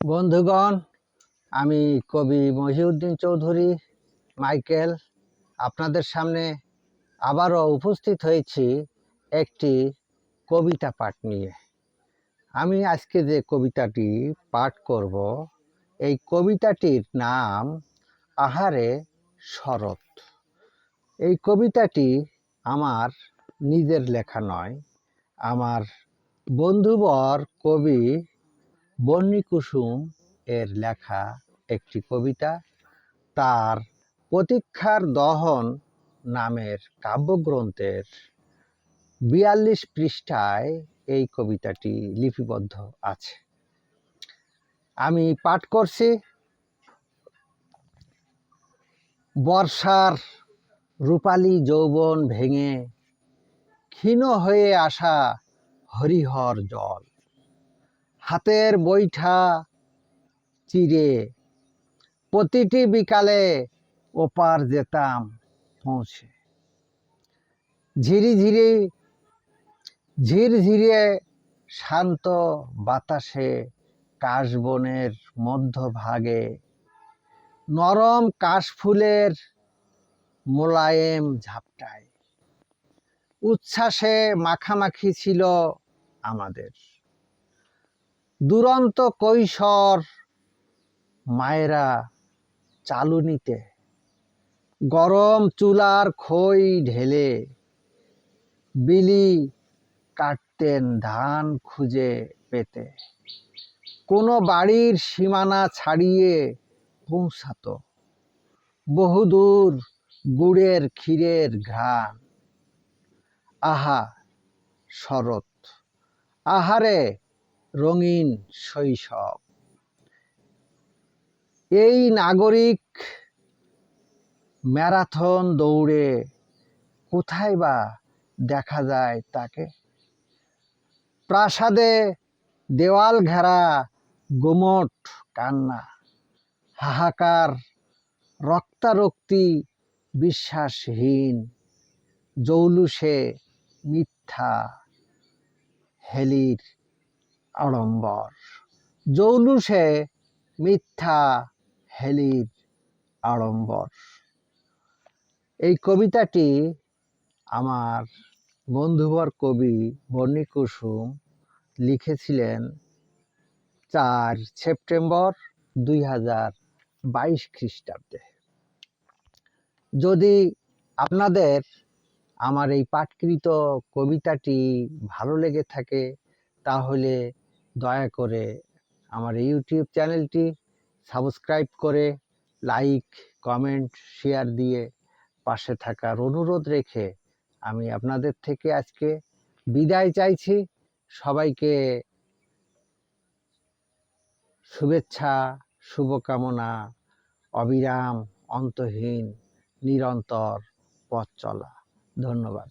বন্ধুগণ, আমি কবি মহিউদ্দিন চৌধুরী, মাইকেল, আপনাদের সামনে আবারও উপস্থিত হয়েছি একটি কবিতা পাঠ নিয়ে। আমি আজকে যে কবিতাটি পাঠ করব, এই কবিতাটির নাম আহারে শরৎ। এই কবিতাটি আমার নিজের লেখা নয়, আমার বন্ধুবর কবি বন্যী কুসুম এর লেখা একটি কবিতা তার প্রতীক্ষার দহন নামের কাব্যগ্রন্থের বিয়াল্লিশ পৃষ্ঠায় এই কবিতাটি লিপিবদ্ধ আছে। আমি পাঠ করছি। বর্ষার রূপালী যৌবন ভেঙে ক্ষীণ হয়ে আসা হরিহর জল। হাতের বৈঠা চিরে। প্রতিটি বিকালে ওপার যেতাম পৌঁছে। ঝিরি ঝিরি ঝির ঝিরঝিরে শান্ত বাতাসে কাশবনের মধ্যভাগে নরম কাশফুলের মোলায়েম ঝাপটায়। উচ্ছ্বাসে মাখামাখি ছিল আমাদের। দুরন্ত কৈশোর মায়েরা চালুনিতে গরম চুলার খই ঢেলে বিলি কাটতেন ধান খুঁজে পেতে। কোনো বাড়ির সীমানা ছাড়িয়ে পৌঁছাত। বহুদূর গুড়ের ক্ষীরের ঘ্রাণ। আহা শরৎ, আহারে রঙিন শৈশব। এই নাগরিক ম্যারাথন দৌড়ে কোথায় বা দেখা যায় তাকে? প্রাসাদে দেওয়াল ঘেরা গোমট কান্না, হাহাকার, রক্তারক্তি বিশ্বাসহীন, জৌলুসে মিথ্যা, হেলির আড়ম্বর। জৌলুসে মিথ্যা হেলির আড়ম্বর। এই কবিতাটি আমার বন্ধুবর কবি বর্ণী কুসুম লিখেছিলেন চার সেপ্টেম্বর দুই হাজার বাইশ খ্রিস্টাব্দে। যদি আপনাদের আমার এই পাঠকৃত কবিতাটি ভালো লেগে থাকে, তাহলে দয়া করে আমার ইউটিউব চ্যানেলটি সাবস্ক্রাইব করে লাইক কমেন্ট শেয়ার দিয়ে পাশে থাকার অনুরোধ রেখে আমি আপনাদের থেকে আজকে বিদায় চাইছি। সবাইকে শুভেচ্ছা, শুভকামনা, অবিরাম, অন্তহীন, নিরন্তর পথ চলা। ধন্যবাদ।